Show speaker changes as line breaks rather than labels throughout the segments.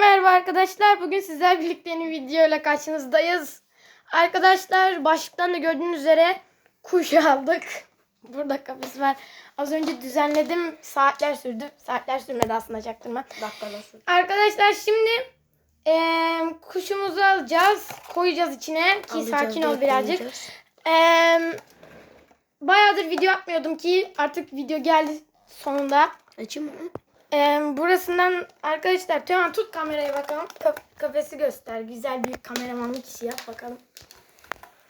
merhaba arkadaşlar. Bugün sizler birlikte yeni video ile karşınızdayız. Arkadaşlar başlıktan da gördüğünüz üzere kuş aldık. Burada kafes var. Az önce düzenledim. Saatler sürdü. Saatler sürmedi aslında çaktırma.
Dakikalar sürdü.
Arkadaşlar şimdi eee, kuşumuzu alacağız. Koyacağız içine. Ki sakin ol birazcık. Eee bayağıdır video atmıyordum ki artık video geldi sonunda.
Açayım mı?
Ee, burasından arkadaşlar Teoman tut kameraya bakalım. Ka- kafesi göster. Güzel bir kameramanlık işi yap bakalım.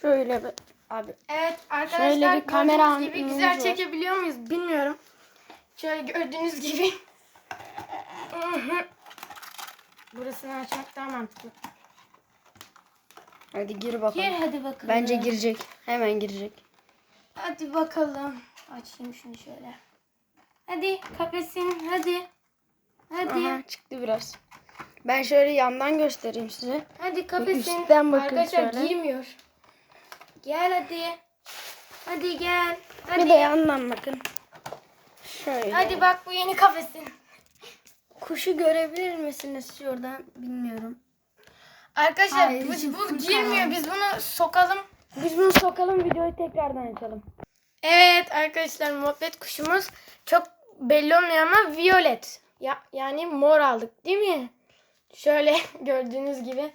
Şöyle bir. Abi.
Evet arkadaşlar
Şöyle bir kamera
gibi güzel
var.
çekebiliyor muyuz bilmiyorum. Şöyle gördüğünüz gibi. Burasını açmak daha mantıklı.
Hadi gir bakalım.
Gir hadi bakalım.
Bence girecek. Hemen girecek.
Hadi bakalım. Açayım şunu şöyle. Hadi kafesin hadi. Hadi.
Aha çıktı biraz. Ben şöyle yandan göstereyim size.
Hadi kafesin.
Üstten bakın
Arkadaşlar
şöyle.
girmiyor. Gel hadi. Hadi gel. Hadi.
Bir de yandan bakın. Şöyle.
Hadi bak bu yeni kafesin.
Kuşu görebilir misiniz şuradan? Bilmiyorum.
Arkadaşlar
Hayır,
bu, bu girmiyor. Biz bunu sokalım.
Biz bunu sokalım videoyu tekrardan açalım.
Evet arkadaşlar muhabbet kuşumuz çok belli olmuyor ama violet. Ya, yani mor aldık değil mi? Şöyle gördüğünüz gibi.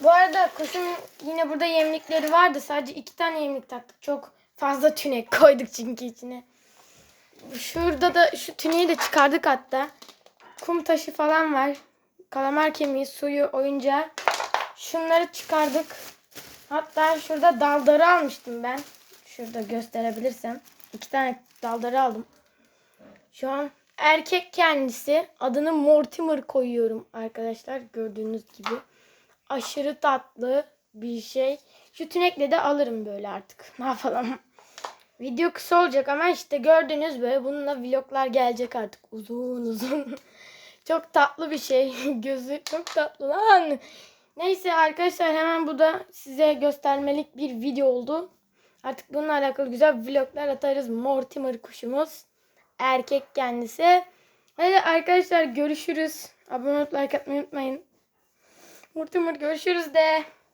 Bu arada kuşun yine burada yemlikleri vardı. Sadece iki tane yemlik taktık. Çok fazla tünek koyduk çünkü içine. Şurada da şu tüneyi de çıkardık hatta. Kum taşı falan var. Kalamar kemiği, suyu, oyuncağı. Şunları çıkardık. Hatta şurada daldarı almıştım ben. Şurada gösterebilirsem. İki tane daldarı aldım. Şu an erkek kendisi. Adını Mortimer koyuyorum arkadaşlar. Gördüğünüz gibi. Aşırı tatlı bir şey. Şu tünekle de alırım böyle artık. Ne yapalım. Video kısa olacak ama işte gördüğünüz böyle bununla vloglar gelecek artık. Uzun uzun. Çok tatlı bir şey. Gözü çok tatlı lan. Neyse arkadaşlar hemen bu da size göstermelik bir video oldu. Artık bununla alakalı güzel vloglar atarız. Mortimer kuşumuz. Erkek kendisi. Hadi arkadaşlar görüşürüz. Abone olup like atmayı unutmayın. Mortimer görüşürüz de.